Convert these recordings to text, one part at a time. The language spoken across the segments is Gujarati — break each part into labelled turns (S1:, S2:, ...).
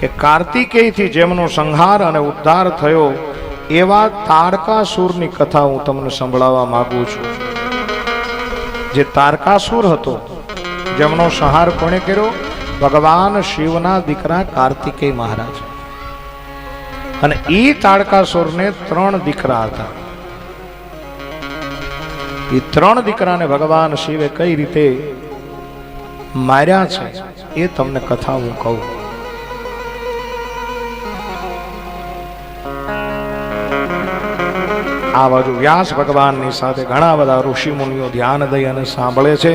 S1: કે કાર્તિકેયથી જેમનો સંહાર અને ઉદ્ધાર થયો, એવા તારકાસુરની કથા હું તમને સંભળાવવા માંગુ છું. જે તારકાસુર હતો, જેમનો સંહાર કોણે કર્યો? ભગવાન શિવના દીકરા કાર્તિકેય મહારાજ. અને એ તારકાસુરને ત્રણ દીકરા હતા. એ ત્રણ દીકરાને ભગવાન શિવે કઈ રીતે માર્યા છે, એ તમને કથા હું કહું. આ બાજુ વ્યાસ ભગવાનની સાથે ઘણા બધા ઋષિ મુનિઓ ધ્યાન દઈ અને સાંભળે છે.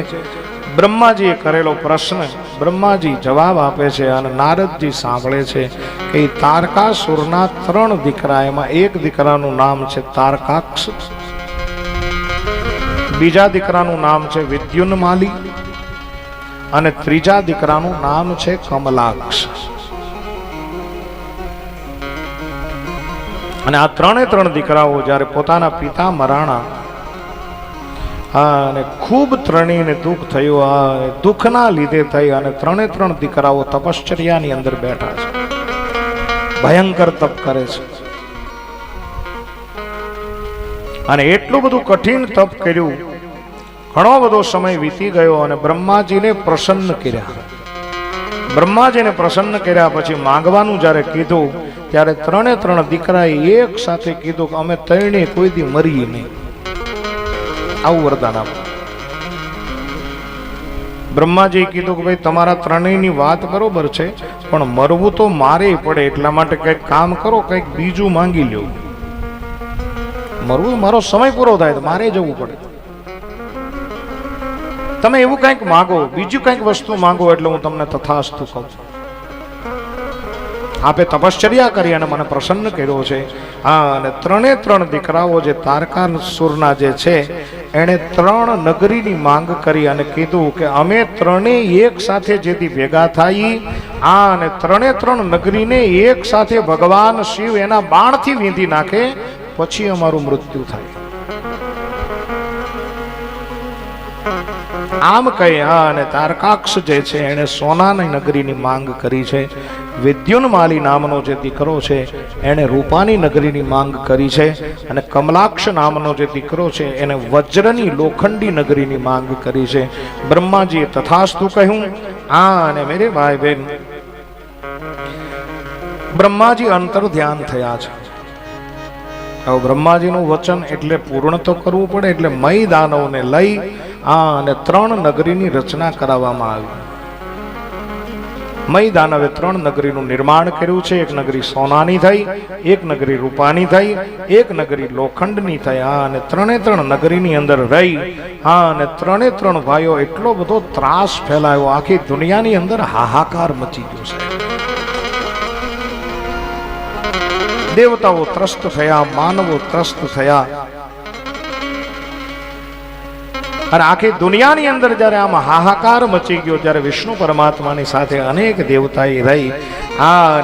S1: બ્રહ્માજીએ કરેલો પ્રશ્ન બ્રહ્માજી જવાબ આપે છે અને નારદજી સાંભળે છે કે તારકાસુરના ત્રણ દીકરા, એમાં એક દીકરાનું નામ છે તારકાક્ષ. બીજા દીકરાનું નામ છે વિદ્યુન્માલી અને ત્રીજા દીકરાનું નામ છે કમલાક્ષ. અને આ ત્રણે ત્રણ દીકરાઓ જ્યારે પોતાના પિતા મરાણા હા અને ખૂબ ત્રણેયને દુઃખ થયું, આ દુઃખના લીધે થઈ અને ત્રણે ત્રણ દીકરાઓ તપશ્ચર્યાની અંદર બેઠા છે. ભયંકર તપ કરે છે. અને એટલું બધું કઠિન તપ કર્યું, ઘણો બધો સમય વીતી ગયો અને બ્રહ્માજીને પ્રસન્ન કર્યા. બ્રહ્માજીને પ્રસન્ન કર્યા પછી માંગવાનું જ્યારે કીધું ત્યારે ત્રણે ત્રણ દીકરાએ એક સાથે કીધું કે અમે ત્રણે કોઈ દી મરીએ નહીં. આવું વરદાન આપ્યું બ્રહ્માજીએ કીધું કે ભાઈ, તમારા ત્રણેયની વાત બરોબર છે, પણ મરવું તો મારે પડે, એટલા માટે કંઈક કામ કરો, કંઈક બીજું માંગી લ્યો. મરવું મારો સમય પૂરો થાય, તો મારે જવું પડે. તમે એવું કંઈક માંગો, બીજું કંઈક વસ્તુ માંગો, એટલે હું તમને તથાસ્તુ કહું આપે તપશ્ચર્યા કરી અને મને પ્રસન્ન કર્યો છે. હા, અને ત્રણે ત્રણ દીકરાઓ જે તારકાસુરના જે છે, એણે ત્રણ નગરીની માંગ કરી અને કીધું કે અમે ત્રણેય એક સાથે જેથી ભેગા થઈ આ અને ત્રણે ત્રણ નગરીને એક સાથે ભગવાન શિવ એના બાણથી વીંધી નાખે, પછી અમારું મૃત્યુ થાય. આમ કહી, હા, અને તારકાક્ષ જે છે, એણે સોનાની નગરીની માંગ કરી છે. વિદ્યુન્માલી નામનો જે દીકરો છે, એણે રૂપાની નગરીની માંગ કરી છે અને કમલાક્ષ નામનો જે દીકરો છે, એને વજ્રની લોખંડી નગરીની માંગ કરી છે. બ્રહ્માજીએ તથાસ્તુ કહ્યું, આ અને મેરે ભાઈ બહેન. બ્રહ્માજી અંતર ધ્યાન થયા છે. હવે બ્રહ્માજીનું વચન એટલે પૂર્ણ તો કરવું પડે, એટલે મય દાનવને લઈ આ અને ત્રણ નગરીની રચના કરાવવામાં આવી. મય દાનવે ત્રણ નગરીનું નિર્માણ કર્યું છે. એક નગરી સોનાની થઈ, એક નગરી રૂપાની થઈ, એક નગરી લોખંડની થઈ. હા, અને ત્રણે ત્રણ નગરીની અંદર રહી. હા, અને ત્રણે ત્રણ ભાઈઓ એટલો બધો ત્રાસ ફેલાયો. આખી દુનિયાની અંદર હાહાકાર મચી ગયો છે. દેવતાઓ ત્રસ્ત થયા, માનવો ત્રસ્ત થયા. અને આખી દુનિયાની અંદર જ્યારે આમાં હાહાકાર મચી ગયો, ત્યારે વિષ્ણુ પરમાત્માની સાથે અનેક દેવતાએ રહી. આ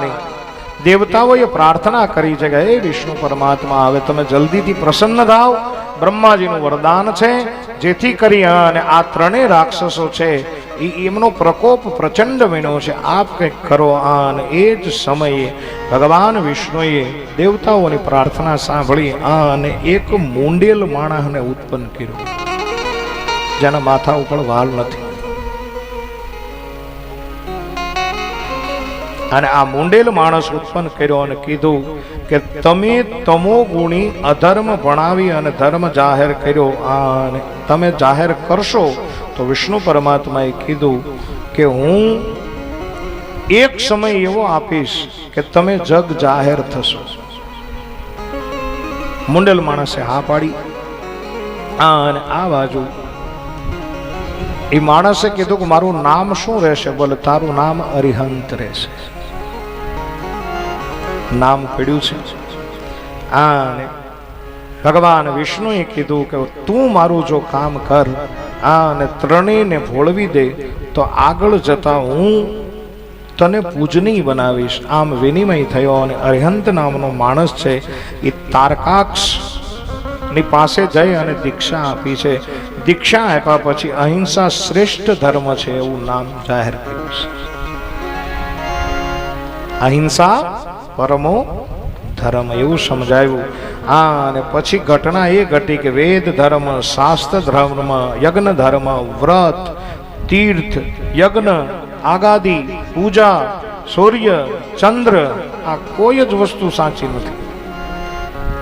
S1: દેવતાઓએ પ્રાર્થના કરી છે કે, હે વિષ્ણુ પરમાત્મા, હવે તમે જલ્દીથી પ્રસન્ન થાવ બ્રહ્માજીનું વરદાન છે. જેથી કરી અને આ ત્રણેય રાક્ષસો છે એ એમનો પ્રકોપ પ્રચંડ વિનો છે. આપ કંઈક કરો, આ, અને એ જ સમયે ભગવાન વિષ્ણુએ દેવતાઓની પ્રાર્થના સાંભળી અને એક મુંડેલ માણસને ઉત્પન્ન કર્યું. જેના માથા ઉપર વાલ નથી. અને આ મુંડેલ માણસ ઉત્પન્ન કર્યો અને કીધું કે તમે તમો ગુણી અધર્મ ભણાવી અને ધર્મ જાહેર કર્યો. અને તમે જાહેર કરશો તો વિષ્ણુ પરમાત્માએ કીધું કે હું એક સમય એવો આપીશ કે તમે જગ જાહેર થશો. મુંડેલ માણસે હા પાડી. આ અને આ બાજુ એ માણસે કીધું કે મારું નામ શું રહેશે? બોલે, તારું નામ અરિહંત રહેશે. નામ પડ્યું છે. આ અને ભગવાન વિષ્ણુએ કીધું કે તું મારું જો કામ કર અને ત્રણેયને ભોળવી દે, તો આગળ જતા હું તને પૂજનીય બનાવીશ. આમ વિનિમય થયો અને અરિહંત નામનો માણસ છે એ તારકાક્ષની પાસે જઈ અને દીક્ષા આપી છે. દીક્ષા આપ્યા પછી અહિંસા શ્રેષ્ઠ ધર્મ છે એવું નામ જાહેર કર્યું છે. અહિંસા પરમો ધર્મ એવું સમજાયું. આ અને પછી ઘટના એ ઘટી કે વેદ ધર્મ, શાસ્ત્ર ધર્મ, યજ્ઞ ધર્મ, વ્રત, તીર્થ, યજ્ઞ, આગાદી, પૂજા સૂર્ય ચંદ્ર આ કોઈ જ વસ્તુ સાચી નથી.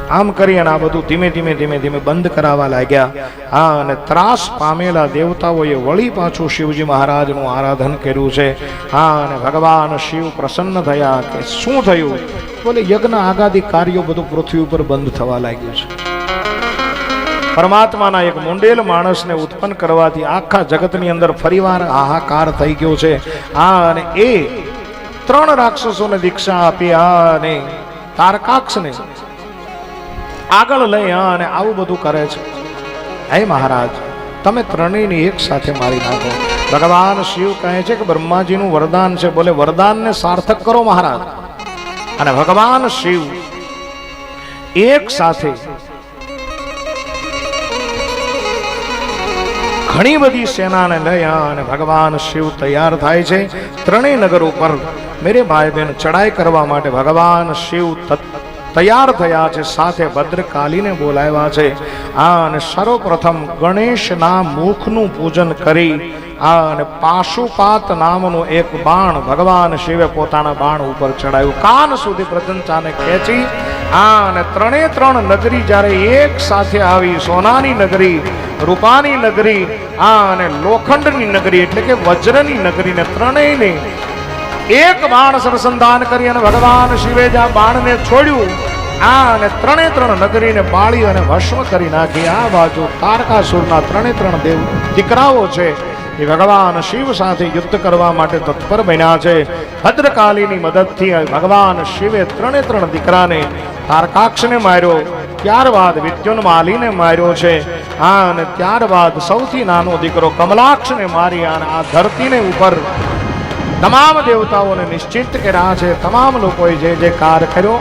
S1: આમ કરી અને આ બધું ધીમે ધીમે ધીમે ધીમે બંધ કરાવવા લાગ્યા. હા, અને ત્રાસ પામેલા દેવતાઓએ વળી પાછું શિવજી મહારાજનું આરાધન કર્યું છે. હા, અને ભગવાન શિવ પ્રસન્ન થયા કે શું થયું? બોલે, યજ્ઞ આગાદી કાર્યો બધું પૃથ્વી ઉપર બંધ થવા લાગ્યું છે. પરમાત્માના એક મુંડેલ માણસને ઉત્પન્ન કરવાથી આખા જગતની અંદર ફરીવાર હાહાકાર થઈ ગયો છે. આ અને એ ત્રણ રાક્ષસોને દીક્ષા આપી આ અને તારકાક્ષને આગળ લઈ અને આવું બધું કરે છે. હે મહારાજ, તમે ત્રણેયને એક સાથે મારી નાખો. ભગવાન શિવ કહે છે કે બ્રહ્માજીનું વરદાન છે. બોલે, વરદાનને સાર્થક કરો મહારાજ. અને ભગવાન શિવ એક સાથે ઘણી બધી સેનાને લઈ અને ભગવાન શિવ તૈયાર થાય છે. ત્રણેય નગર ઉપર મેરે ભાઈ બહેન ચડાઈ કરવા માટે ભગવાન શિવ તત- તૈયાર થયા છે, સાથે ભદ્રકાલીને બોલાવ્યા છે. આ અને સર્વપ્રથમ ગણેશના મુખનું પૂજન કરી, આ અને પાશુપાત નામનું એક બાણ ભગવાન શિવે પોતાના બાણ ઉપર ચડાવ્યું. કાન સુધી પ્રજંચાને ખેંચી, આ અને ત્રણે ત્રણ નગરી જ્યારે એક સાથે આવી, સોનાની નગરી, રૂપાની નગરી, આ અને લોખંડની નગરી, એટલે કે વજ્રની નગરીને ત્રણેયને એક બાણ સરસંધાન કરી અને ભગવાન શિવે જ આ બાણને છોડ્યું. આ અને ત્રણે ત્રણ નગરીને બાળી અને ભસ્મ કરી નાખી. આ બાજુ તારકાસુરના ત્રણે ત્રણ દેવ દીકરાઓ છે. એ ભગવાન શિવ સાથે યુદ્ધ કરવા માટે તત્પર બન્યા છે. ભદ્રકાલીની મદદથી ભગવાન શિવે ત્રણે ત્રણ દીકરાને તારકાક્ષને માર્યો. ત્યારબાદ વિદ્યુન્માલીને માર્યો છે. આ અને ત્યારબાદ સૌથી નાનો દીકરો કમલાક્ષને મારી અને આ ધરતીને ઉપર તમામ દેવતાઓને નિશ્ચિત કર્યા છે તમામ લોકોએ જે જે કાર કર્યો